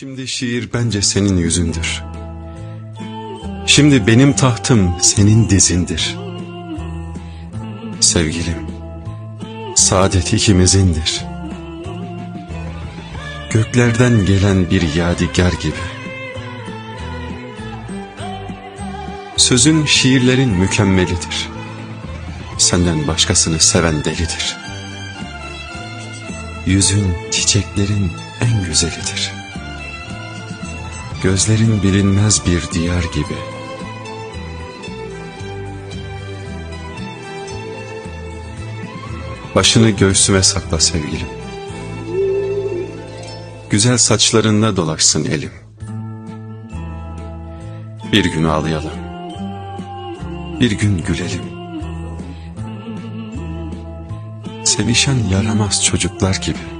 Şimdi şiir bence senin yüzündür. Şimdi benim tahtım senin dizindir. Sevgilim, saadet ikimizindir. Göklerden gelen bir yadigar gibi. Sözün şiirlerin mükemmelidir. Senden başkasını seven delidir. Yüzün çiçeklerin en güzelidir. Gözlerin bilinmez bir diyar gibi. Başını göğsüme sakla sevgilim. Güzel saçlarında dolaşsın elim. Bir gün ağlayalım. Bir gün gülelim. Sevişen yaramaz çocuklar gibi.